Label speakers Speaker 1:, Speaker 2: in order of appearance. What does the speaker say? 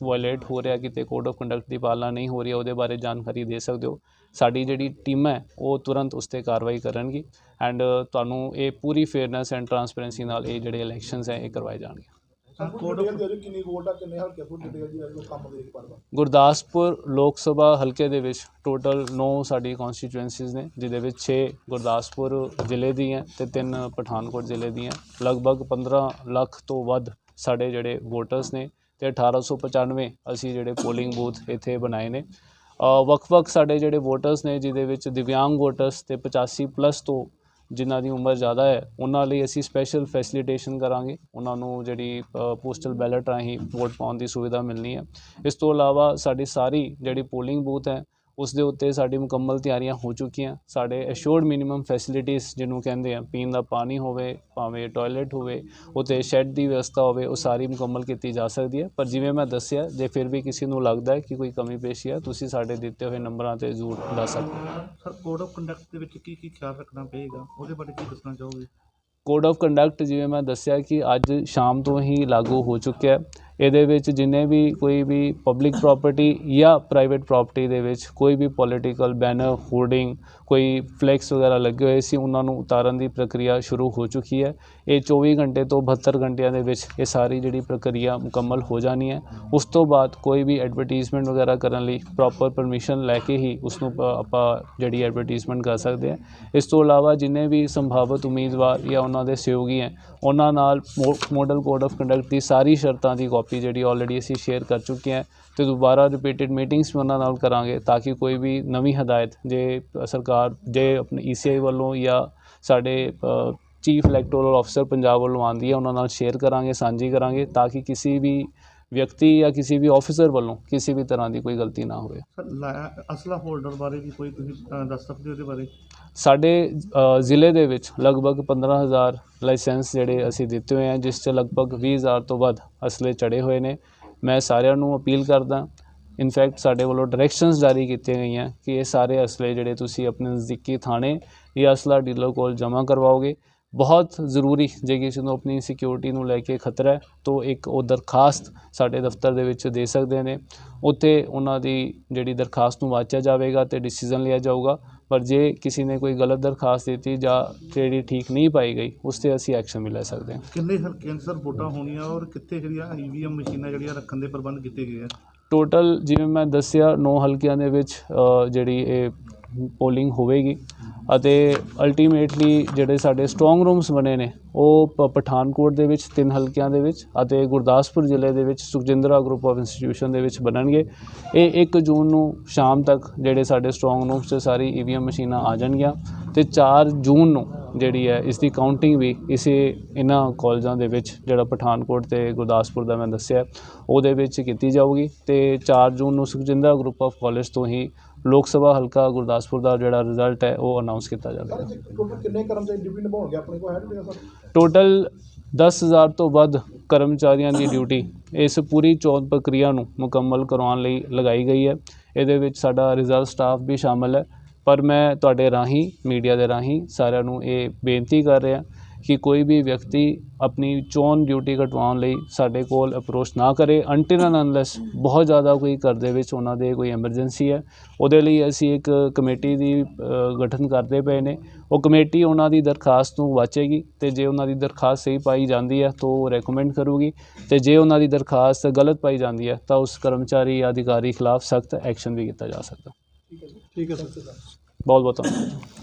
Speaker 1: Violet ਹੋ ਰਿਹਾ ਕਿਤੇ ਕੋਡ ਆਫ ਕੰਡਕਟ ਦੀ ਪਾਲਣਾ ਨਹੀਂ ਹੋ ਰਹੀ ਹੈ ਉਹਦੇ ਬਾਰੇ ਜਾਣਕਾਰੀ ਦੇ ਸਕਦੇ ਹੋ। ਸਾਡੀ ਜਿਹੜੀ ਟੀਮ ਹੈ ਉਹ ਤੁਰੰਤ ਉਸ ਤੇ ਕਾਰਵਾਈ ਕਰਨਗੀ ਐਂਡ ਤੁਹਾਨੂੰ ਇਹ ਪੂਰੀ ਫੇਅਰਨੈਸ ਐਂਡ ਟਰਾਂਸਪੇਰੈਂਸੀ ਨਾਲ ਇਹ ਜਿਹੜੇ ਇਲੈਕਸ਼ਨਸ ਹੈ ਇਹ ਕਰਵਾਏ ਜਾਣਗੇ।
Speaker 2: ਦੇ ਦੀ
Speaker 1: ਗੁਰਦਾਸਪੁਰ ਲੋਕ ਸਭਾ ਹਲਕੇ ਦੇ ਵਿੱਚ ਟੋਟਲ 9 ਸਾਡੀ ਕਨਸਟੀਚੁਐਂਸੀਜ਼ ਨੇ ਜਿਹਦੇ ਵਿੱਚ 6 ਗੁਰਦਾਸਪੁਰ ਜ਼ਿਲ੍ਹੇ ਦੀਆਂ ਤੇ 3 ਪਠਾਨਕੋਟ ਜ਼ਿਲ੍ਹੇ ਦੀਆਂ ਲਗਭਗ 15 ਲੱਖ ਤੋਂ ਵੱਧ ਸਾਡੇ ਜਿਹੜੇ ਵੋਟਰਸ ਨੇ ਤੇ 1895 ਅਸੀਂ ਜਿਹੜੇ ਪੋਲਿੰਗ ਬੂਥ ਇੱਥੇ ਬਣਾਏ ਨੇ। ਵੱਖ-ਵੱਖ ਸਾਡੇ ਜਿਹੜੇ ਵੋਟਰਸ ਨੇ, ਜਿਹਦੇ ਵਿੱਚ ਦਿਵਿਆਂਗ ਵੋਟਰਸ ਤੇ 85 ਪਲੱਸ ਤੋਂ ਜਿਨ੍ਹਾਂ ਦੀ ਉਮਰ ਜ਼ਿਆਦਾ ਹੈ, ਉਹਨਾਂ ਲਈ ਅਸੀਂ ਸਪੈਸ਼ਲ ਫੈਸਿਲਿਟੇਸ਼ਨ ਕਰਾਂਗੇ। ਉਹਨਾਂ ਨੂੰ ਜਿਹੜੀ ਪੋਸਟਲ ਬੈਲਟ ਰਾਹੀਂ ਵੋਟ ਪਾਉਣ ਦੀ ਸੁਵਿਧਾ ਮਿਲਣੀ ਹੈ। ਇਸ ਤੋਂ ਇਲਾਵਾ ਸਾਡੀ ਸਾਰੀ ਜਿਹੜੀ ਪੋਲਿੰਗ ਬੂਥ ਹੈ ਉਸ ਦੇ ਉੱਤੇ ਸਾਡੀ ਮੁਕੰਮਲ ਤਿਆਰੀਆਂ ਹੋ ਚੁੱਕੀਆਂ। ਸਾਡੇ ਅਸ਼ੋਰਡ ਮਿਨੀਮਮ ਫੈਸਿਲਿਟੀਜ਼ ਜਿਹਨੂੰ ਕਹਿੰਦੇ ਆ ਪੀਣ ਦਾ ਪਾਣੀ ਹੋਵੇ ਭਾਵੇਂ ਟਾਇਲਟ ਹੋਵੇ ਉੱਤੇ ਸ਼ੈੱਡ ਦੀ ਵਿਵਸਥਾ ਹੋਵੇ ਉਹ ਸਾਰੀ ਮੁਕੰਮਲ ਕੀਤੀ ਜਾ ਸਕਦੀ ਹੈ। ਪਰ ਜਿਵੇਂ ਮੈਂ ਦੱਸਿਆ ਜੇ ਫਿਰ ਵੀ ਕਿਸੇ ਨੂੰ ਲੱਗਦਾ ਹੈ ਕਿ ਕੋਈ ਕਮੀ ਪੇਸ਼ੀ ਹੈ ਤੁਸੀਂ ਸਾਡੇ ਦਿੱਤੇ ਹੋਏ ਨੰਬਰਾਂ ਤੇ ਜ਼ਰੂਰ ਦੱਸ ਸਕਦੇ ਹੋ।
Speaker 3: ਸਰ ਕੋਡ ਆਫ ਕੰਡਕਟ ਦੇ ਵਿੱਚ ਕੀ ਕੀ ਖਿਆਲ ਰੱਖਣਾ ਪਏਗਾ? ਉਹਦੇ ਬਾਰੇ ਕੀ ਦੱਸਣਾ ਚਾਹੋਗੇ?
Speaker 1: ਕੋਡ ਆਫ ਕੰਡਕਟ ਜਿਵੇਂ ਮੈਂ ਦੱਸਿਆ ਕਿ ਅੱਜ ਸ਼ਾਮ ਤੋਂ ਹੀ ਲਾਗੂ ਹੋ ਚੁੱਕਿਆ ਹੈ। ਇਹਦੇ ਵਿੱਚ ਜਿੰਨੇ ਵੀ ਕੋਈ ਵੀ ਪਬਲਿਕ ਪ੍ਰਾਪਰਟੀ ਜਾਂ ਪ੍ਰਾਈਵੇਟ ਪ੍ਰਾਪਰਟੀ ਦੇ ਵਿੱਚ ਕੋਈ ਵੀ ਪੋਲੀਟੀਕਲ ਬੈਨਰ ਹੋਰਡਿੰਗ ਕੋਈ ਫਲੈਕਸ ਵਗੈਰਾ ਲੱਗੇ ਹੋਏ ਸੀ, ਉਹਨਾਂ ਨੂੰ ਉਤਾਰਨ ਦੀ ਪ੍ਰਕਿਰਿਆ ਸ਼ੁਰੂ ਹੋ ਚੁੱਕੀ ਹੈ। ਇਹ 24 ਘੰਟੇ ਤੋਂ 72 ਘੰਟਿਆਂ ਦੇ ਵਿੱਚ ਇਹ ਸਾਰੀ ਜਿਹੜੀ ਪ੍ਰਕਿਰਿਆ ਮੁਕੰਮਲ ਹੋ ਜਾਣੀ ਹੈ। ਉਸ ਤੋਂ ਬਾਅਦ ਕੋਈ ਵੀ ਐਡਵਰਟਾਈਜ਼ਮੈਂਟ ਵਗੈਰਾ ਕਰਨ ਲਈ ਪ੍ਰੋਪਰ ਪਰਮਿਸ਼ਨ ਲੈ ਕੇ ਹੀ ਉਸ ਨੂੰ ਆਪਾਂ ਜਿਹੜੀ ਐਡਵਰਟਾਈਜ਼ਮੈਂਟ ਕਰ ਸਕਦੇ ਹਾਂ। ਇਸ ਤੋਂ ਇਲਾਵਾ ਜਿੰਨੇ ਵੀ ਸੰਭਾਵਿਤ ਉਮੀਦਵਾਰ ਜਾਂ ਉਹਨਾਂ ਦੇ ਸਹਿਯੋਗੀ ਹੈ, ਉਹਨਾਂ ਨਾਲ ਮੋਡਲ ਕੋਡ ਆਫ ਕੰਡਕਟ ਦੀ ਸਾਰੀ ਸ਼ਰਤਾਂ ਦੀ ਕਾਪੀ ਜਿਹੜੀ ਆਲਰੇਡੀ ਅਸੀਂ ਸ਼ੇਅਰ ਕਰ ਚੁੱਕੇ ਹਾਂ ਤੇ ਦੁਬਾਰਾ ਰਿਪੀਟਡ ਮੀਟਿੰਗਸ ਵੀ ਉਹਨਾਂ ਨਾਲ ਕਰਾਂਗੇ ਤਾਂ ਕਿ ਕੋਈ ਵੀ ਨਵੀਂ ਹਦਾਇਤ ਜੇ ਸਰਕਾਰ, ਜੇ ਆਪਣੀ ਈਸੀਆਈ ਵੱਲੋਂ ਜਾਂ ਸਾਡੇ ਚੀਫ ਇਲੈਕਟੋਰਲ ਅਫਸਰ ਪੰਜਾਬ ਵੱਲੋਂ ਆਉਂਦੀ ਹੈ, ਉਹਨਾਂ ਨਾਲ ਸ਼ੇਅਰ ਕਰਾਂਗੇ, ਸਾਂਝੀ ਕਰਾਂਗੇ ਤਾਂ ਕਿ ਕਿਸੇ ਵੀ ਵਿਅਕਤੀ ਜਾਂ ਕਿਸੇ ਵੀ ਆਫੀਸਰ ਵੱਲੋਂ ਕਿਸੇ ਵੀ ਤਰ੍ਹਾਂ ਦੀ ਕੋਈ ਗਲਤੀ ਨਾ ਹੋਵੇ।
Speaker 3: ਅਸਲਾ ਹੋਲਡਰ ਬਾਰੇ ਵੀ ਕੋਈ ਤੁਸੀਂ ਦੱਸ ਸਕਦੇ ਹੋ ਉਹਦੇ ਬਾਰੇ?
Speaker 1: ਸਾਡੇ ਜ਼ਿਲ੍ਹੇ ਦੇ ਵਿੱਚ ਲਗਭਗ 15000 ਲਾਇਸੈਂਸ ਜਿਹੜੇ ਅਸੀਂ ਦਿੱਤੇ ਹੋਏ ਆ ਜਿਸ 'ਚ ਲਗਭਗ 20000 ਤੋਂ ਵੱਧ ਅਸਲੇ ਚੜੇ ਹੋਏ ਨੇ। ਮੈਂ ਸਾਰਿਆਂ ਨੂੰ ਅਪੀਲ ਕਰਦਾ ਇਨਫੈਕਟ ਸਾਡੇ ਵੱਲੋਂ ਡਾਇਰੈਕਸ਼ਨਸ ਜਾਰੀ ਕੀਤੀਆਂ ਗਈਆਂ ਕਿ ਇਹ ਸਾਰੇ ਅਸਲੇ ਜਿਹੜੇ ਤੁਸੀਂ ਆਪਣੇ ਨਜ਼ਦੀਕੀ ਥਾਣੇ ਜਾਂ ਅਸਲਾ ਡੀਲਰ ਕੋਲ ਜਮ੍ਹਾਂ ਕਰਵਾਓਗੇ। ਬਹੁਤ ਜ਼ਰੂਰੀ ਜੇ ਕਿਸੇ ਨੂੰ ਆਪਣੀ ਸਿਕਿਉਰਿਟੀ ਨੂੰ ਲੈ ਕੇ ਖਤਰਾ ਹੈ ਤਾਂ ਇੱਕ ਉਹ ਦਰਖਾਸਤ ਸਾਡੇ ਦਫ਼ਤਰ ਦੇ ਵਿੱਚ ਦੇ ਸਕਦੇ ਨੇ। ਉੱਥੇ ਉਹਨਾਂ ਦੀ ਜਿਹੜੀ ਦਰਖਾਸਤ ਨੂੰ ਵਾਚਿਆ ਜਾਵੇਗਾ ਤੇ ਡਿਸੀਜਨ ਲਿਆ ਜਾਊਗਾ। ਪਰ ਜੇ ਕਿਸੇ ਨੇ ਕੋਈ ਗਲਤ ਦਰਖਾਸਤ ਦਿੱਤੀ ਜਾਂ ਜਿਹੜੀ ਠੀਕ ਨਹੀਂ ਪਾਈ ਗਈ ਉਸ ਤੇ ਅਸੀਂ ਐਕਸ਼ਨ ਵੀ ਲੈ ਸਕਦੇ ਹਾਂ।
Speaker 3: ਕਿੰਨੇ ਹਲਕੇ ਸਰ ਵੋਟਾਂ ਹੋਣੀਆਂ ਔਰ ਕਿੱਥੇ ਜਿਹੜੀਆਂ ਈਵੀਐਮ ਮਸ਼ੀਨਾਂ ਜਿਹੜੀਆਂ ਰੱਖਣ ਦੇ ਪ੍ਰਬੰਧ ਕੀਤੇ ਗਏ ਆ?
Speaker 1: ਟੋਟਲ ਜਿਵੇਂ ਮੈਂ ਦੱਸਿਆ 9 ਹਲਕਿਆਂ ਦੇ ਵਿੱਚ ਜਿਹੜੀ ਇਹ ਪੋਲਿੰਗ ਹੋਵੇਗੀ। ਅਤੇ ਅਲਟੀਮੇਟਲੀ ਜਿਹੜੇ ਸਾਡੇ ਸਟਰੋਂਗ ਰੂਮਸ ਬਣੇ ਨੇ, ਉਹ ਪ- ਪਠਾਨਕੋਟ ਦੇ ਵਿੱਚ, ਤਿੰਨ ਹਲਕਿਆਂ ਦੇ ਵਿੱਚ ਅਤੇ ਗੁਰਦਾਸਪੁਰ ਜ਼ਿਲ੍ਹੇ ਦੇ ਵਿੱਚ ਸੁਖਜਿੰਦਰਾ ਗਰੁੱਪ ਆਫ ਇੰਸਟੀਟਿਊਸ਼ਨ ਦੇ ਵਿੱਚ ਬਣਨਗੇ। ਇਹ 1 ਜੂਨ ਨੂੰ ਸ਼ਾਮ ਤੱਕ ਜਿਹੜੇ ਸਾਡੇ ਸਟਰੋਂਗ ਰੂਮਸ 'ਚ ਸਾਰੀ ਈਵੀਐਮ ਮਸ਼ੀਨਾਂ ਆ ਜਾਣਗੀਆਂ ਤੇ 4 ਜੂਨ ਨੂੰ ਜਿਹੜੀ ਹੈ ਇਸ ਦੀ ਕਾਊਂਟਿੰਗ ਵੀ ਇਸੇ ਇਹਨਾਂ ਕਾਲਜਾਂ ਦੇ ਵਿੱਚ, ਜਿਹੜਾ ਪਠਾਨਕੋਟ ਤੇ ਗੁਰਦਾਸਪੁਰ ਦਾ ਮੈਂ ਦੱਸਿਆ, ਉਹਦੇ ਵਿੱਚ ਕੀਤੀ ਜਾਊਗੀ ਤੇ 4 ਜੂਨ ਨੂੰ ਸੁਖਜਿੰਦਰਾ ਗਰੁੱਪ ਆਫ ਕਾਲਜ ਤੋਂ ਹੀ ਲੋਕ ਸਭਾ ਹਲਕਾ ਗੁਰਦਾਸਪੁਰ ਦਾ ਜਿਹੜਾ ਰਿਜ਼ਲਟ ਹੈ ਉਹ ਅਨਾਉਂਸ ਕੀਤਾ ਜਾਵੇਗਾ
Speaker 2: ਟੋਟਲ ਕਿੰਨੇ ਕਰਮਚਾਰੀ ਡਿਊਟੀ ਨਿਭਾਉਣਗੇ ਆਪਣੇ ਕੋਲ ਹੈ ਸਰ।
Speaker 1: ਟੋਟਲ 10000 ਤੋਂ ਵੱਧ ਕਰਮਚਾਰੀਆਂ ਦੀ ਡਿਊਟੀ ਇਸ ਪੂਰੀ ਚੋਣ ਪ੍ਰਕਿਰਿਆ ਨੂੰ ਮੁਕੰਮਲ ਕਰਵਾਉਣ ਲਈ ਲਗਾਈ ਗਈ ਹੈ। ਇਹਦੇ ਵਿੱਚ ਸਾਡਾ ਰਿਜ਼ਰਵ ਸਟਾਫ ਵੀ ਸ਼ਾਮਲ ਹੈ। ਪਰ ਮੈਂ ਤੁਹਾਡੇ ਰਾਹੀਂ ਮੀਡੀਆ ਦੇ ਰਾਹੀਂ ਸਾਰਿਆਂ ਨੂੰ ਇਹ ਬੇਨਤੀ ਕਰ ਰਿਹਾ ਕਿ ਕੋਈ ਵੀ ਵਿਅਕਤੀ ਆਪਣੀ ਚੋਣ ਡਿਊਟੀ ਕਟਵਾਉਣ ਲਈ ਸਾਡੇ ਕੋਲ ਅਪਰੋਚ ਨਾ ਕਰੇ ਅਨਟਿਲ ਐਂਡ ਅਨਲੈਸ ਬਹੁਤ ਜ਼ਿਆਦਾ ਕੋਈ ਘਰ ਦੇ ਵਿੱਚ ਉਹਨਾਂ ਦੇ ਕੋਈ ਐਮਰਜੈਂਸੀ ਹੈ। ਉਹਦੇ ਲਈ ਅਸੀਂ ਇੱਕ ਕਮੇਟੀ ਦੀ ਗਠਨ ਕਰਦੇ ਪਏ ਨੇ। ਉਹ ਕਮੇਟੀ ਉਹਨਾਂ ਦੀ ਦਰਖਾਸਤ ਨੂੰ ਵਾਚੇਗੀ ਤੇ ਜੇ ਉਹਨਾਂ ਦੀ ਦਰਖਾਸਤ ਸਹੀ ਪਾਈ ਜਾਂਦੀ ਹੈ ਤਾਂ ਉਹ ਰეკਮੈਂਡ ਕਰੂਗੀ। ਤੇ ਜੇ ਉਹਨਾਂ ਦੀ ਦਰਖਾਸਤ ਗਲਤ ਪਾਈ ਜਾਂਦੀ ਹੈ ਤਾਂ ਉਸ ਕਰਮਚਾਰੀ ਜਾਂ ਅਧਿਕਾਰੀ ਖਿਲਾਫ ਸਖਤ ਐਕਸ਼ਨ ਵੀ ਕੀਤਾ ਜਾ ਸਕਦਾ।
Speaker 2: ਠੀਕ ਹੈ ਜੀ। ਠੀਕ ਹੈ ਸਰ।
Speaker 1: ਬਹੁਤ ਬਹੁਤ ਧੰਨਵਾਦ।